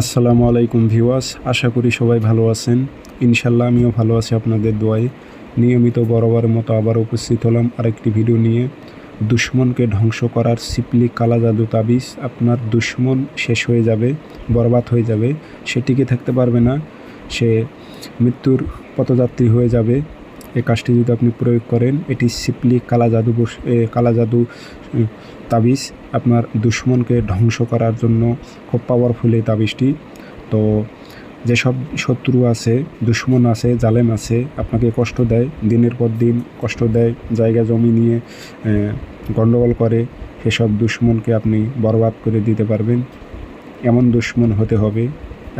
আসসালামু আলাইকুম ভিওয়াস আশা করি সবাই ভালো আছেন। ইনশাল্লাহ আমিও ভালো আছি আপনাদের দোয়ায়। নিয়মিত বরাবরের মতো আবার উপস্থিত হলাম আরেকটি ভিডিও নিয়ে। দুশ্মনকে ধ্বংস করার সিপলি কালা জাদু তাবিজ আপনার দুশ্মন শেষ হয়ে যাবে, বরবাদ হয়ে যাবে, সে টিকে থাকতে পারবে না, সে মৃত্যুর পথযাত্রী হয়ে যাবে। এই কাজটি যদি আপনি প্রয়োগ করেন, এটি সিপলি কালা জাদু কালা জাদু তাবিজ আপনার দুশ্মনকে ধ্বংস করার জন্য খুব পাওয়ারফুল এই তাবিজটি। তো যেসব শত্রু আছে, দুশ্মন আছে, জালেম আছে, আপনাকে কষ্ট দেয়, দিনের পর দিন কষ্ট দেয়, জায়গা জমি নিয়ে গণ্ডগোল করে, সেসব দুশ্মনকে আপনি বরবাদ করে দিতে পারবেন। এমন দুশ্মন হতে হবে,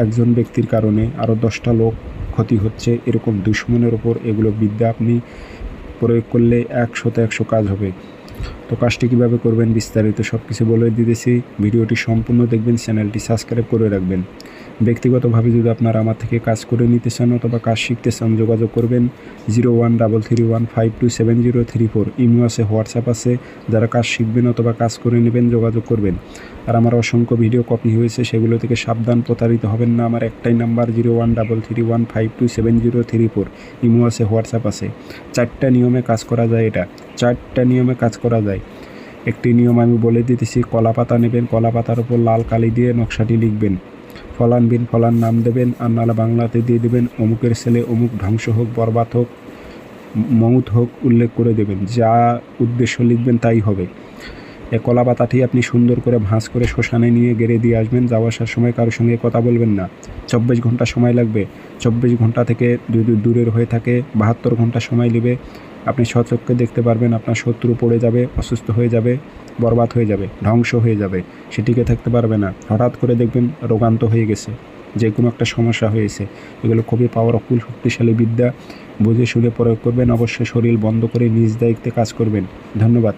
একজন ব্যক্তির কারণে আরও দশটা লোক ক্ষতি হচ্ছে, এরকম দুশ্মনের ওপর এগুলো বিদ্যা আপনি প্রয়োগ করলে একশোতে একশো কাজ হবে। তো কাজটি কীভাবে করবেন বিস্তারিত সব কিছু বলে দিতেছি। ভিডিওটি সম্পূর্ণ দেখবেন, চ্যানেলটি সাবস্ক্রাইব করে রাখবেন। ব্যক্তিগতভাবে যদি আপনারা আমার থেকে কাজ করে নিতে চান অথবা কাজ শিখতে চান, যোগাযোগ করবেন zero one double three one five two seven zero three four. Imo আছে, হোয়াটসঅ্যাপ আছে, যারা কাজ শিখবেন অথবা কাজ করে নেবেন, যোগাযোগ করবেন। আর আমার অসংখ্য ভিডিও কপি হয়েছে, সেগুলো থেকে সাবধান, প্রতারিত হবেন না। আমার একটাই number, zero one double three one five two seven zero three four. Imo আছে, হোয়াটসঅ্যাপ আছে। চারটা নিয়মে কাজ করা যায় এটা। চারটা নিয়মে কাজ করা যায়। একটি নিয়ম আমি বলে দিতেছি কলা পাতা নেবেন কলা পাতার উপর লাল কালি দিয়ে নকশাটি লিখবেন। ফলান বিন ফলান নাম দেবেন আর নাহলে বাংলাতে দিয়ে দেবেন, অমুকের ছেলে অমুক ধ্বংস হোক, বরবাদ হোক মৌত হোক, উল্লেখ করে দেবেন। যা উদ্দেশ্য লিখবেন তাই হবে। এ কলা পাতাটি আপনি সুন্দর করে ভাঁজ করে শ্মশানে নিয়ে গেড়ে দিয়ে আসবেন, যাওয়া আসার সময় কারোর সঙ্গে কথা বলবেন না। চব্বিশ ঘণ্টা সময় লাগবে। চব্বিশ ঘণ্টা থেকে যদি দূরের হয়ে থাকে, বাহাত্তর ঘণ্টা সময় নেবে। আপনি সচক্ষে দেখতে পারবেন, আপনার শত্রু পড়ে যাবে, অসুস্থ হয়ে যাবে, বরবাদ হয়ে যাবে, ধ্বংস হয়ে যাবে, সে টিকে থাকতে পারবে না। হঠাৎ করে দেখবেন রোগান্ত হয়ে গেছে যে কোনো একটা সমস্যা হয়েছে। এগুলো খুবই পাওয়ারফুল শক্তিশালী বিদ্যা, বুঝে শুনে প্রয়োগ করবেন, অবশ্যই শরীর বন্ধ করে নিজ দায়িত্বে কাজ করবেন। ধন্যবাদ।